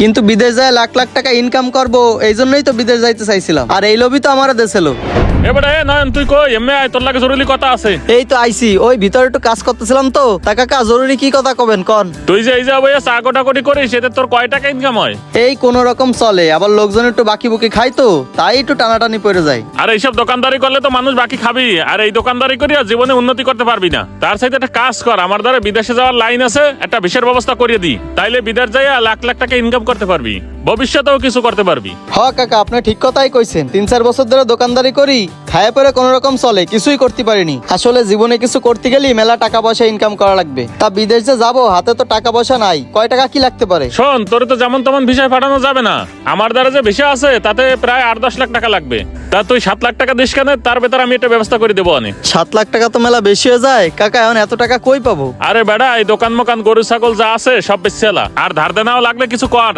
কিন্তু বিদেশ যায় লাখ লাখ টাকা ইনকাম করব এই জন্যই তো বিদেশ যাইতে চাইছিলাম। আর এই লোভই তো আমার দেশেলো এবারে নয়ন তুই কই? এমনি আয় তোর লাগে জরুরি কথা আছে। এই তো ওই ভিতরে একটু কাজ করতেছিলাম তো। তা কাকা জরুরি কি কথা কবেন কন? তুই যে এই যে বইয়া চা কোটাকুটি করিস এতে তোর কয় টাকা ইনকাম হয়? এই কোন রকম চলে আবার লোকজন একটু বাকি বুকি খাই তো তাই একটু টানাটানি পড়ে যায়। আর এইসব দোকানদারি করলে তো মানুষ বাকি খাবি আর এই দোকানদারি করি জীবনে উন্নতি করতে পারবি না। তার সাথে একটা কাজ কর আমার দ্বারা বিদেশে যাওয়ার লাইন আছে একটা বিশেষ ব্যবস্থা করিয়ে দি। তাইলে বিদেশ যাইয়া লাখ লাখ টাকা ইনকাম করতে পারবি। ভবিষ্যতেও কিছু করতে পারবি। হ কাকা আপনি ঠিক কথাই কইছেন। তিন চার বছর ধরে দোকানদারি করি খায় পরে কোন রকম চলে কিছুই করতে পারিনি। আসলে জীবনে কিছু করতে গেলে মেলা টাকা পয়সা ইনকাম করা লাগবে। তা বিদেশ যে যাব হাতে তো টাকা পয়সা নাই কয় টাকা কি লাগতে পারে? শোন তোর তো যেমন তেমন ভিসায় পাঠানো যাবে না। আমার দ্বারা যে ভিসা আছে তাতে প্রায় আট দশ লাখ টাকা লাগবে। তা তুই সাত লাখ টাকা দিস কেন? তার ভেতর আমি একটা ব্যবস্থা করে দেবো অনেক। সাত লাখ টাকা তো মেলা বেশি হয়ে যায়। কাকা এখন এত টাকা কই পাবো? আরে বেড়া এই দোকান মোকান গরু ছাগল যা আছে সব বেচছেলা আর ধার দেনাও লাগলে কিছু কর।